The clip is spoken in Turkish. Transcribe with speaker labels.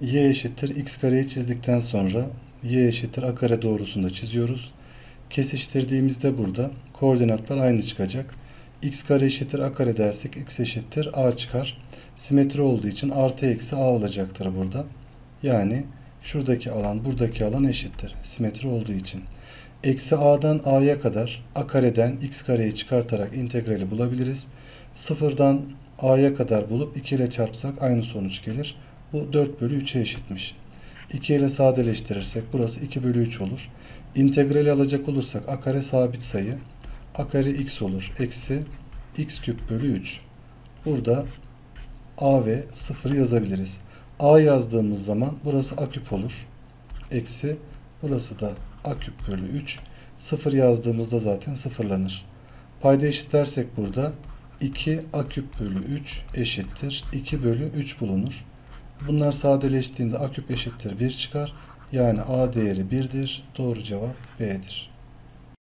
Speaker 1: y eşittir x kareyi çizdikten sonra y eşittir a kare doğrusunda çiziyoruz. Kesiştirdiğimizde burada koordinatlar aynı çıkacak. x kare eşittir a kare dersek x eşittir a çıkar. Simetri olduğu için artı eksi a olacaktır burada. Yani şuradaki alan buradaki alan eşittir. Simetri olduğu için. Eksi a'dan a'ya kadar a kareden x kareyi çıkartarak integrali bulabiliriz. Sıfırdan a'ya kadar bulup 2 ile çarpsak aynı sonuç gelir. Bu 4 bölü 3'e eşitmiş. 2 ile sadeleştirirsek burası 2 bölü 3 olur. İntegrali alacak olursak a kare sabit sayı. a kare x olur. Eksi x küp bölü 3. Burada a ve 0 yazabiliriz. a yazdığımız zaman burası a küp olur. Eksi burası da a küp bölü 3. 0 yazdığımızda zaten sıfırlanır. Payda eşitlersek burada 2 a küp bölü 3 eşittir. 2 bölü 3 bulunur. Bunlar sadeleştiğinde a küp eşittir 1 çıkar. Yani a değeri 1'dir. Doğru cevap B'dir.